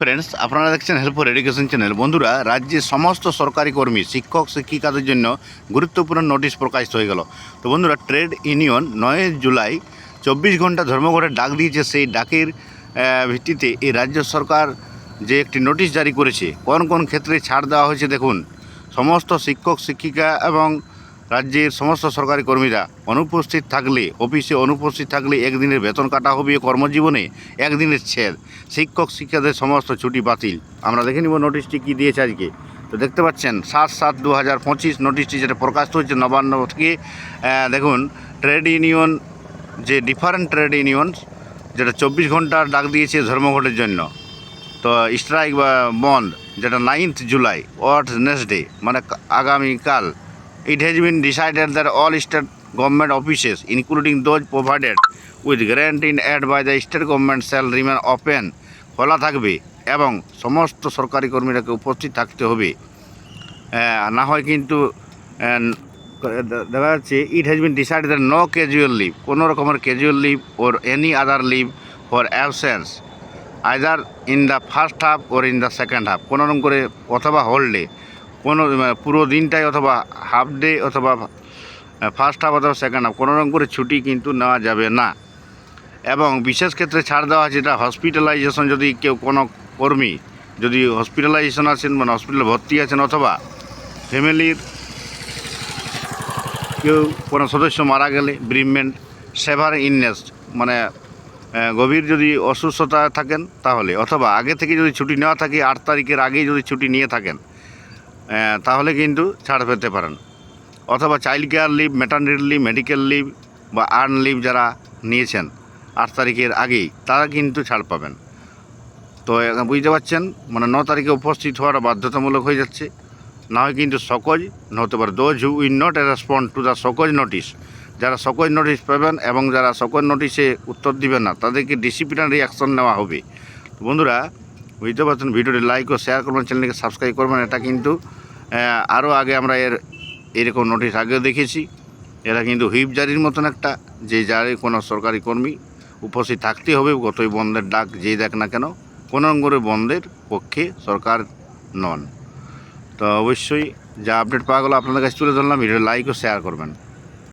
Friends আপনারা দেখছেন help for education channel বন্ধুরা রাজ্যের সমস্ত সরকারি কর্মী, শিক্ষক, শিক্ষিকাদের জন্য গুরুত্বপূর্ণ নোটিশ প্রকাশিত হয়ে গেল। তো বন্ধুরা ট্রেড ইউনিয়ন নয় জুলাই চব্বিশ ঘণ্টা ধর্মঘটের ডাক দিয়েছে। সেই ডাকের ভিত্তিতে এই রাজ্য সরকার যে একটি নোটিশ জারি করেছে, কোন কোন ক্ষেত্রে ছাড় দেওয়া হয়েছে দেখুন। সমস্ত শিক্ষক, শিক্ষিকা এবং রাজ্যের সমস্ত সরকারি কর্মীরা অনুপস্থিত থাকলে, অফিসে অনুপস্থিত থাকলে একদিনের বেতন কাটা হবে কর্মজীবনে একদিনের ছেদ। শিক্ষক শিক্ষাদের সমস্ত ছুটি বাতিল। আমরা দেখে নিব নোটিশটি কী দিয়েছে আজকে। তো দেখতে পাচ্ছেন, সাত সাত দু হাজার পঁচিশ নোটিশটি যেটা প্রকাশ হয়েছে নবান্ন থেকে দেখুন, ট্রেড ইউনিয়ন, যে ডিফারেন্ট ট্রেড ইউনিয়ন, যেটা চব্বিশ ঘণ্টার ডাক দিয়েছে ধর্মঘটের জন্য। তো স্ট্রাইক বা বন্ধ, যেটা ninth July what next day মানে আগামীকাল। It has been decided that all state government offices including those provided with grant in aid by the state government shall remain open খোলা থাকবে এবং সমস্ত সরকারি কর্মীরাকে উপস্থিত থাকতে হবে। না হয় কিন্তু দেখা যাচ্ছে it has been decided that no casual leave কোনো রকমের casual leave or any other leave for absence either in the first half or in the second half কোনো রকম করে অথবা হোল ডে কোনো পুরো দিনটাই অথবা হাফ ডে অথবা ফার্স্ট হাফ অথবা সেকেন্ড হাফ কোনো রকম করে ছুটি কিন্তু নেওয়া যাবে না। এবং বিশেষ ক্ষেত্রে ছাড় দেওয়া যেটা হসপিটালাইজেশন যদি কেউ কোনো কর্মী যদি হসপিটালাইজেশন আছেন মানে হসপিটালে ভর্তি আছেন অথবা ফ্যামিলির কেউ কোনো সদস্য মারা গেলে ব্রিমমেন্ট সেভার ইননেস্ট মানে গভীর যদি অসুস্থতা থাকেন তাহলে, অথবা আগে থেকে যদি ছুটি নেওয়া থাকে, আট তারিখের আগেই যদি ছুটি নিয়ে থাকেন তাহলে কিন্তু ছাড় পেতে পারেন। অথবা child care leave maternity leave medical leave বা আর্ন লিভ যারা নিয়েছেন আট তারিখের আগেই, তারা কিন্তু ছাড় পাবেন। তো বুঝতে পারছেন? মানে ন তারিখে উপস্থিত হওয়াটা বাধ্যতামূলক হয়ে যাচ্ছে। না হয় কিন্তু সকজ হতে পারে those who will not respond to the show cause notice যারা সকজ নোটিশ পাবেন এবং যারা সকজ নোটিশে উত্তর দিবেন না, তাদেরকে ডিসিপ্লিনারি অ্যাকশন নেওয়া হবে। বন্ধুরা বুঝতে পারছেন? ভিডিওটি লাইক ও শেয়ার করবেন চ্যানেলকে সাবস্ক্রাইব করবেন, এটা কিন্তু আরও আগে আমরা এর, এরকম নোটিশ আগেও দেখেছি। এরা কিন্তু হুইপ জারির মতন একটা, যে জারি কোনো সরকারি কর্মী উপস্থিত থাকতে হবে গতই বন্ধের ডাক যেই দেখ না কেন, কোনো করে বন্ধের পক্ষে সরকার নন। তো অবশ্যই যা আপডেট পাওয়া গেলো আপনাদের কাছে তুলে ধরলাম ভিডিও লাইক ও শেয়ার করবেন।